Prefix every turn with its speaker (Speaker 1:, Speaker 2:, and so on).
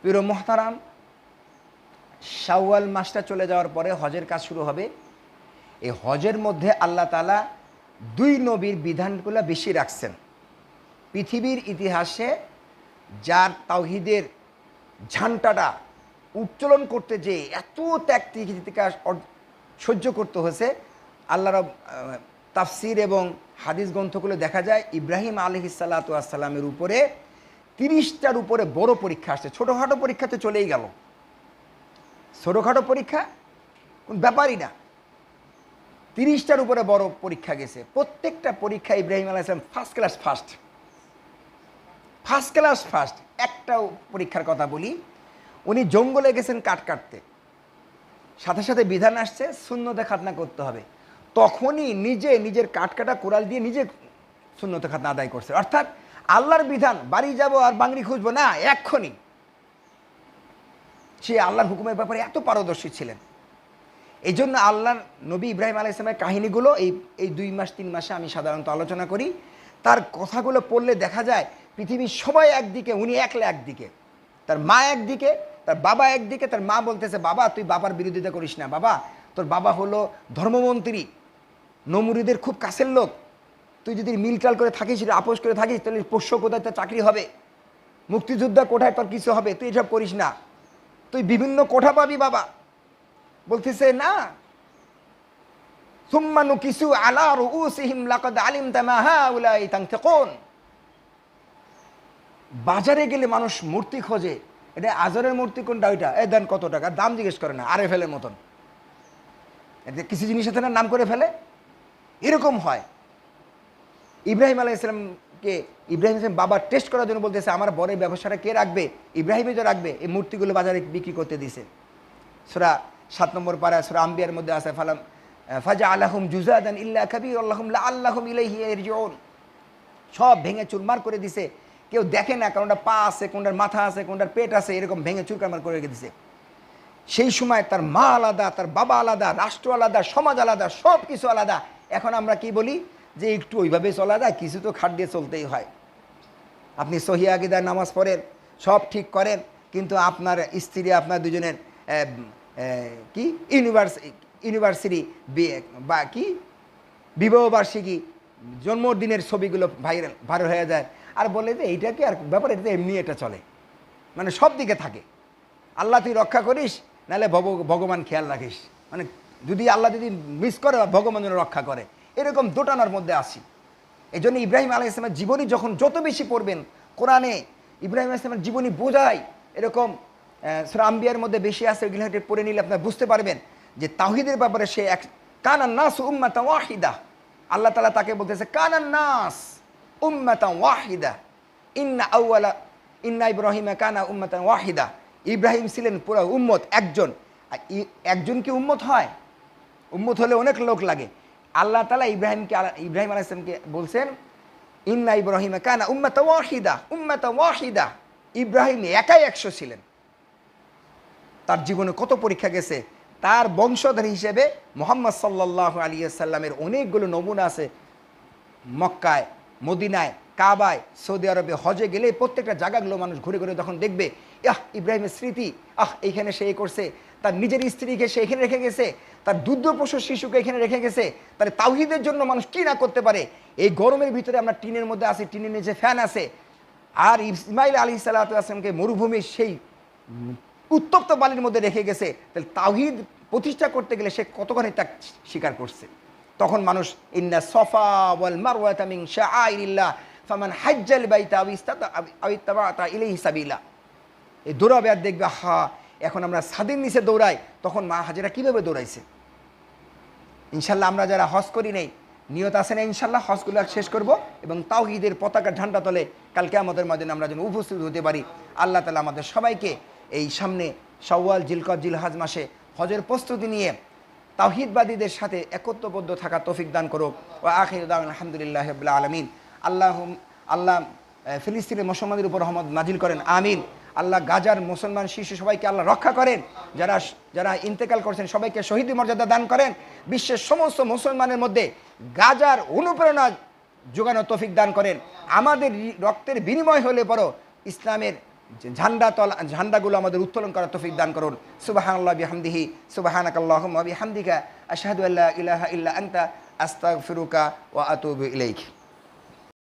Speaker 1: প্রিয় মোহতারাম, শাওয়াল মাসটা চলে যাওয়ার পরে হজের কাজ শুরু হবে। এই হজের মধ্যে আল্লাহ তালা দুই নবীর বিধানগুলো বেশি রাখছেন। পৃথিবীর ইতিহাসে যার তাওহিদের ঝান্টাটা উত্তোলন করতে যে এত ত্যাগ তিতিকা সহ্য করতে হয়েছে আল্লাহ রব তাফসির এবং হাদিস গ্রন্থগুলো দেখা যায় ইব্রাহিম আলহ সাল্লাতামের উপরে তিরিশটার উপরে বড় পরীক্ষা আসছে। ছোটোখাটো পরীক্ষাতে চলেই গেল। ছোটোখাটো পরীক্ষা? কোন ব্যাপারই না। তিরিশটার উপরে বড় পরীক্ষা গেছে। প্রত্যেকটা পরীক্ষা ইব্রাহিম আলাহ ইসলাম first class first first class first একটা পরীক্ষার কথা বলি। উনি জঙ্গলে গেছেন কাঠ কাটতে। সাথে সাথে বিধান আসছে শূন্যতে খাতনা করতে হবে। তখনই নিজে নিজের কাঠ কাটা কোরাল দিয়ে নিজে শূন্যতে খাতনা আদায় করছে। অর্থাৎ আল্লাহর বিধান, বাড়ি যাব আর বাংরি খুঁজবো। না এক্ষণি সে আল্লাহর হুকুমের ব্যাপারে এত পারদর্শী ছিলেন। এই জন্য আল্লাহর নবী ইব্রাহিম আলাহ ইসলামের কাহিনীগুলো এই এই দুই মাস, তিন মাসে আমি সাধারণত আলোচনা করি। তার কথাগুলো পড়লে দেখা যায়, পৃথিবীর সবাই একদিকে, উনি একলা একদিকে। তার মা একদিকে, তার বাবা একদিকে, তার মা বলতেছে, বাবা, তুই বাবার বিরোধিতা করিস না। বাবা, তোর বাবা হলো ধর্মমন্ত্রী। নমুরিদের খুব কাছের লোক। তুই যদি মিলটাল করে থাকিস আপোষ করে থাকিস, তাহলে পোষ্য কোথায়? তোর চাকরি হবে। মুক্তিযোদ্ধা কোঠায় তোর কিছু হবে। তুই এসব করিস না। তুই বিভিন্ন কোঠা পাবি, বাবা। বলতেছে, না। সুম্মানু কিছু আলা রুউসিহিম লাকাদ আলিমতা মা হাউলাই তানতাকুন। বাজারে গেলে মানুষ মূর্তি খোঁজে। এটা আজরের মূর্তি কোনটা? ওইটা। এ দেন কত টাকা? দাম জিজ্ঞেস করে না। আরে ফেলে মতন। কিছু জিনিসের থেকে নাম করে ফেলে? এরকম হয়। ইব্রাহিম আলাহ ইসলামকে ইব্রাহিম ইসলাম বাবা টেস্ট করার জন্য বলতেছে, আমার বরের ব্যবসাটা কে রাখবে? ইব্রাহিমে যে রাখবে। এই মূর্তিগুলো বাজারে বিক্রি করতে দিছে। সুরা সাত নম্বর পাড়া সুরা আম্বিয়ার মধ্যে আছে, ফালাম ফাজা আল্লাহম জুজাদান ইল্লা কবির আল্লাহম আল্লাহম ইলাইহি ইয়ারজিউন। সব ভেঙে চুরমার করে দিছে। কেউ দেখে না কোনটা পা আছে, কোনটার মাথা আছে, কোনটার পেট আছে, এরকম ভেঙে চুরকামার করে দিছে। সেই সময় তার মা আলাদা, তার বাবা আলাদা, রাষ্ট্র আলাদা, সমাজ আলাদা সব কিছু আলাদা। এখন আমরা কি বলি? যে একটু ওইভাবে চলা যায়, কিছু তো খাট দিয়ে চলতেই হয়। আপনি সহি আগিদার নামাজ পড়েন, সব ঠিক করেন, কিন্তু আপনার স্ত্রী, আপনার দুজনের কি? ইউনিভার্স, ইউনিভার্সিটি, বি- কি? বিবাহবার্ষিকী জন্মদিনের ছবিগুলো ভাইরাল ভাইরাল হয়ে যায়। আর বলে যে এইটা কি আর ব্যাপার? এটা এমনি এটা চলে। মানে সব দিকে থাকে। আল্লাহ তুই রক্ষা করিস, নাহলে ভগ- ভগবান খেয়াল রাখিস। মানে যদি আল্লাহ যদি মিস করে, ভগবান যেন রক্ষা করে। এরকম দোটানার মধ্যে আসি। এই জন্য ইব্রাহিম আলাহ ইসলামের জীবনী যখন যত বেশি পড়বেন, কোরআনে ইব্রাহিম ইসলামের জীবনী বোঝায় এরকম আম্বিয়ার মধ্যে বেশি আছে, ওইগুলো পড়ে নিলে আপনারা বুঝতে পারবেন যে তাহিদের ব্যাপারে সে এক, কানান নাস উম্মাতা ওয়াহিদা। আল্লাহ তালা তাকে বলতেছে, কানান নাস উম্মাতা ওয়াহিদা। ইন্না আউয়ালা ইন্না ইব্রাহিম কানা উম্মাতা ওয়াহিদা। ইব্রাহিম ছিলেন পুরো উম্মত একজন। একজন কি উম্মত হয়? উম্মত হলে অনেক লোক লাগে। আল্লাহ তালা ইব্রাহিমকে ইব্রাহিম আলাহ ইসলামকে বলছেন, ইন্না ইব্রাহিম কানা উম্মাতা ওয়াহিদা উম্মাতা ওয়াহিদা। ইব্রাহিম একাই একশো ছিলেন। তার জীবনে কত পরীক্ষা গেছে? তার বংশধর হিসেবে মোহাম্মদ সাল্লাহ আলিয়া সাল্লামের অনেকগুলো নমুনা আছে মক্কায়, মদিনায় কাবায়, সৌদি আরবে হজে গেলে প্রত্যেকটা জায়গাগুলো মানুষ ঘুরে ঘুরে তখন দেখবে, আহ, ইব্রাহিমের স্মৃতি, আহ এইখানে সে করছে, তার নিজের স্ত্রীকে সে এখানে রেখে গেছে, তার দুধ পশু শিশুকে এখানে রেখে গেছে তাহলে তাওহিদের জন্য মানুষ কি না করতে পারে? এই গরমের ভিতরে আমরা টিনের মধ্যে আছি, টিনের নিচে ফ্যান আছে। আর ইসমাইল আলী সাল্লাহামকে মরুভূমির সেই উত্তপ্ত বালির মধ্যে রেখে গেছে, তাহলে তাওহিদ প্রতিষ্ঠা করতে গেলে সে কতখানি তা স্বীকার করছে? তখন মানুষ, ইন্না সফা ওয়াল মারওয়াতা মিন শাআইরিল্লাহ ফামান হাজ্জাল বাইতা আও ইস্তাতা আও ইত্তাবাতা ইলাইহি সাবিলা এই দৌড়াবে আর দেখবে হা এখন আমরা স্বাধীন নিচে দৌড়াই, তখন মা হাজেরা কীভাবে দৌড়াইছে? ইনশাল্লাহ আমরা যারা হজ করি নেই, নিয়ত আছে না ইনশাল্লাহ, হজগুলো শেষ করব এবং তাওহিদের পতাকা ঝান্ডা তলে কালকে আমাদের মাঝে আমরা যেন উপস্থিত হতে পারি। আল্লাহ তালা আমাদের সবাইকে এই সামনে সওয়াল জিলকত, জিলহাজ মাসে হজের প্রস্তুতি নিয়ে তাওহিদবাদীদের সাথে একত্রবদ্ধ থাকা তৌফিক দান করুক। ও আখির আলহামদুলিল্লাহ আলমিন। আল্লাহ আল্লাহ ফিলিস্তিনের মুসলমানদের উপর রহমত নাজিল করেন। আমিন। আল্লাহ গাজার মুসলমান শিশু সবাইকে আল্লাহ রক্ষা করেন। যারা যারা ইন্তেকাল করছেন সবাইকে শহীদ মর্যাদা দান করেন। বিশ্বের সমস্ত মুসলমানের মধ্যে গাজার অনুপ্রেরণা যোগানো তফিক দান করেন। আমাদের রক্তের বিনিময় হলে পরও ইসলামের ঝান্ডা তলা, ঝান্ডাগুলো আমাদের উত্তোলন করার তফিক দান করুন। সুবাহানাল্লাহ বিহামদিহি, সুবাহানাকাল্লাহুম্মা বিহামদিকা, আশহাদু আল্লা ইলাহা ইল্লা আনতা, আস্তাগফিরুকা ওয়া আতুবু ইলাইক।